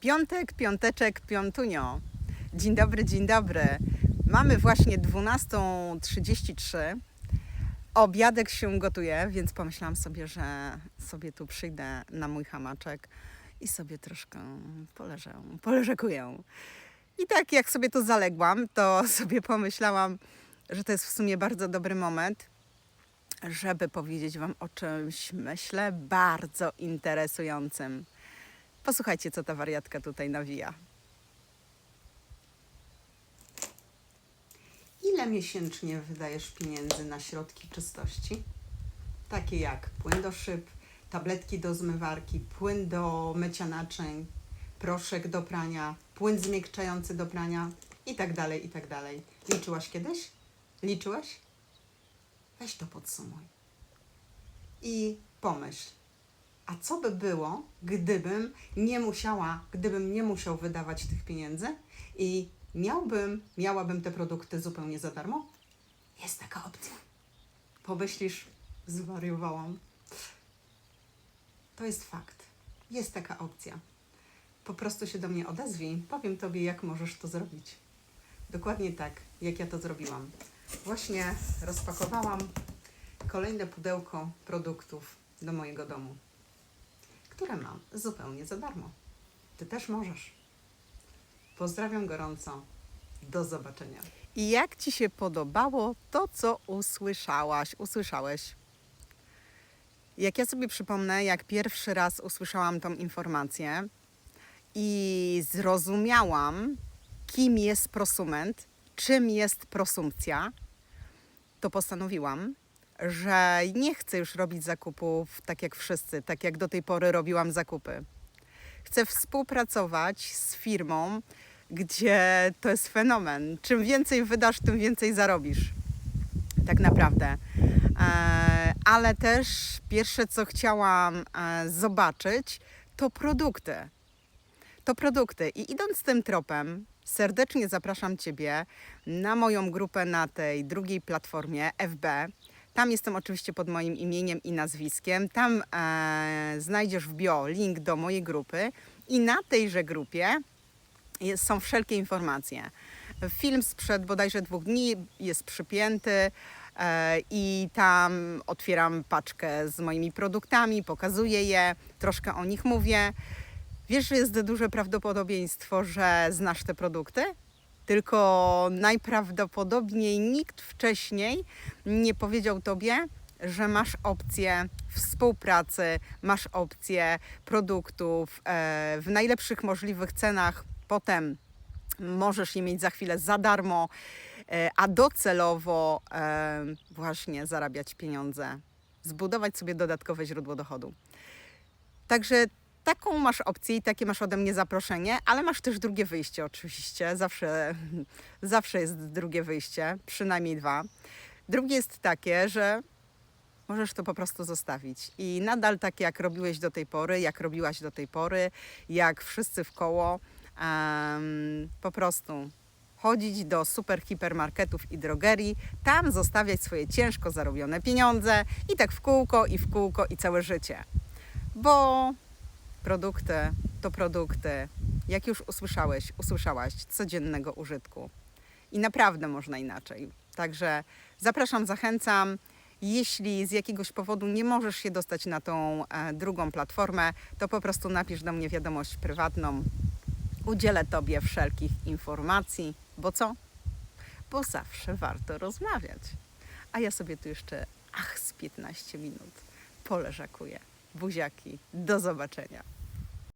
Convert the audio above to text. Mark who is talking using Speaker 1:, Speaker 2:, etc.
Speaker 1: Piątek, piąteczek, piątunio. Dzień dobry, dzień dobry. Mamy właśnie 12.33. Obiadek się gotuje, więc pomyślałam sobie, że sobie tu przyjdę na mój hamaczek i sobie troszkę poleżę, poleżekuję. I tak jak sobie tu zaległam, to sobie pomyślałam, że to jest w sumie bardzo dobry moment, żeby powiedzieć Wam o czymś, myślę, bardzo interesującym. Posłuchajcie, co ta wariatka tutaj nawija. Ile miesięcznie wydajesz pieniędzy na środki czystości? Takie jak płyn do szyb, tabletki do zmywarki, płyn do mycia naczyń, proszek do prania, płyn zmiękczający do prania i tak dalej, i tak dalej. Liczyłaś kiedyś? Liczyłeś? Weź to podsumuj. I pomyśl, a co by było, gdybym nie musiała, gdybym nie musiał wydawać tych pieniędzy i miałbym, miałabym te produkty zupełnie za darmo? Jest taka opcja. Pomyślisz, zwariowałam. To jest fakt. Jest taka opcja. Po prostu się do mnie odezwij, powiem Tobie, jak możesz to zrobić. Dokładnie tak, jak ja to zrobiłam. Właśnie rozpakowałam kolejne pudełko produktów do mojego domu, które mam zupełnie za darmo. Ty też możesz. Pozdrawiam gorąco. Do zobaczenia. I jak Ci się podobało to, co usłyszałaś, usłyszałeś? Jak ja sobie przypomnę, jak pierwszy raz usłyszałam tą informację i zrozumiałam, kim jest prosument, czym jest prosumpcja, to postanowiłam, że nie chcę już robić zakupów tak jak wszyscy, tak jak do tej pory robiłam zakupy. Chcę współpracować z firmą, gdzie to jest fenomen. Czym więcej wydasz, tym więcej zarobisz. Tak naprawdę. E, ale też pierwsze, co chciałam e, zobaczyć, to produkty. To produkty. I idąc tym tropem, serdecznie zapraszam Ciebie na moją grupę na tej drugiej platformie FB. Tam jestem oczywiście pod moim imieniem i nazwiskiem. Tam e, znajdziesz w bio link do mojej grupy i na tejże grupie jest, są wszelkie informacje. Film sprzed bodajże dwóch dni jest przypięty e, i tam otwieram paczkę z moimi produktami, pokazuję je, troszkę o nich mówię. Wiesz, że jest duże prawdopodobieństwo, że znasz te produkty? Tylko najprawdopodobniej nikt wcześniej nie powiedział tobie, że masz opcję współpracy, masz opcję produktów e, w najlepszych możliwych cenach. Potem możesz je mieć za chwilę za darmo, e, a docelowo e, właśnie zarabiać pieniądze, zbudować sobie dodatkowe źródło dochodu. Także taką masz opcję i takie masz ode mnie zaproszenie, ale masz też drugie wyjście oczywiście. Zawsze, zawsze jest drugie wyjście, przynajmniej dwa. Drugie jest takie, że możesz to po prostu zostawić i nadal tak jak robiłeś do tej pory, jak robiłaś do tej pory, jak wszyscy w koło, em, po prostu chodzić do super hipermarketów i drogerii, tam zostawiać swoje ciężko zarobione pieniądze i tak w kółko i w kółko i całe życie. Bo produkty to produkty, jak już usłyszałeś, usłyszałaś, codziennego użytku. I naprawdę można inaczej. Także zapraszam, zachęcam. Jeśli z jakiegoś powodu nie możesz się dostać na tą e, drugą platformę, to po prostu napisz do mnie wiadomość prywatną. Udzielę Tobie wszelkich informacji, bo co? Bo zawsze warto rozmawiać. A ja sobie tu jeszcze, ach, z 15 minut poleżakuję. Buziaki, do zobaczenia.